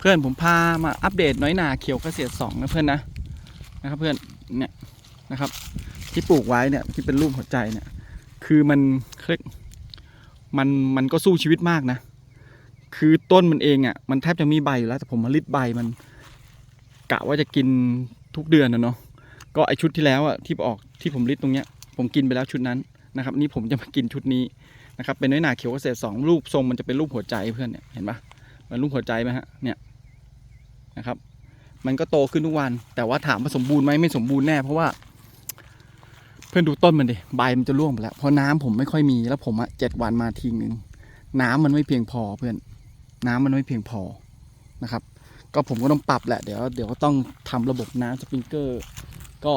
เพื่อนผมพามาอัปเดตน้อยหนาเขียวเกษตรสองนะเพื่อนนะนะครับเพื่อนเนี่ยนะครับ ที่ปลูกไว้เนี่ยที่เป็นรูปหัวใจเนี่ย คือมันเครกมันมันก็สู้ชีวิตมากนะ คือต้นมันเองอะ่ะมันแทบจะมีใบอยู่แล้วแต่ผมมาลิดใบมัน กะว่าจะกินทุกเดือนนะเนาะก็ไอชุดที่แล้วอะ่ะที่ออกที่ผมลิดตรงเนี้ย ผมกินไปแล้วชุดนั้นนะครับ นี่ผมจะมากินชุดนี้นะครับเป็นน้อยหนาเขียวเกษตรสองรูปทรงมันจะเป็นรูปหัวใจเพื่อนเนี่ยเห็นปะมันรูปหัวใจไหมฮะเนี่ย นะครับ มันก็โตขึ้นทุกวัน แต่ว่าถามว่าสมบูรณ์ไหมไม่สมบูรณ์แน่เพราะว่า เพื่อนดูต้นมันดิใบมันจะร่วงไปแล้วเพราะน้ำผมไม่ค่อยมีแล้วผมอะเจ็ดวันมาทีหนึ่งน้ำมันไม่เพียงพอเพื่อน น้ำมันไม่เพียงพอนะครับ ก็ผมก็ต้องปรับแหละเดี๋ยวเดี๋ยวก็ต้องทำระบบน้ำสปริงเกอร์ ก็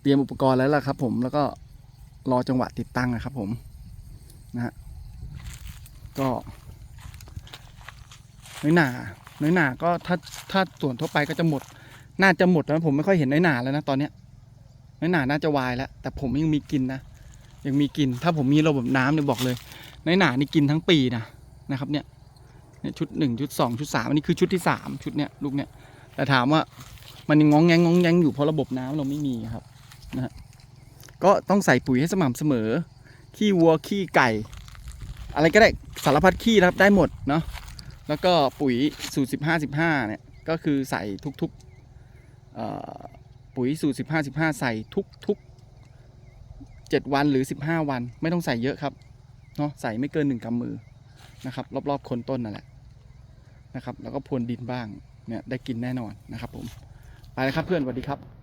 เตรียมอุปกรณ์แล้วล่ะครับ ผมแล้วก็รอจังหวะติดตั้งนะครับ ผมนะฮะก็น้อยหนา น้อยหนาก็ถ้าถ้าส่วนทั่วไปก็จะหมด น่าจะหมดแล้วผมไม่ค่อยเห็นน้อยหนาแล้วนะตอนเนี้ยน้อยหนาน่าจะวายแล้ว แต่ผมยังมีกินนะยังมีกิน ถ้าผมมีระบบน้ำเนี่ยบอกเลยน้อยหนานี่กินทั้งปีนะนะครับเนี่ยชุดหนึ่งชุดสองชุดสามอันนี้คือชุดที่สามชุดเนี้ยลูกเนี้ยแต่ถามว่ามันยังงองแงงงองแงงอยู่เพราะระบบน้ำเราไม่มีครับนะฮะก็ต้องใส่ปุ๋ยให้สม่ำเสมอ ขี้วัวขี้ไก่ อะไรก็ได้สารพัดขี้นะครับได้หมดเนาะ แล้วก็ปุ๋ยสูตรสิบห้าสิบห้าเนี่ย ก็คือใส่ทุกๆปุ๋ยสูตร 15 15 ใส่ทุกทุก7วันหรือ 15 วัน ไม่ต้องใส่เยอะครับ เนาะใส่ไม่เกิน 1กำมือนะครับ รอบๆโคนต้นนั่นแหละนะครับ แล้วก็พรวนดินบ้าง เนี่ย ได้กินแน่นอนนะครับผม ไปแล้วครับเพื่อนสวัสดีครับ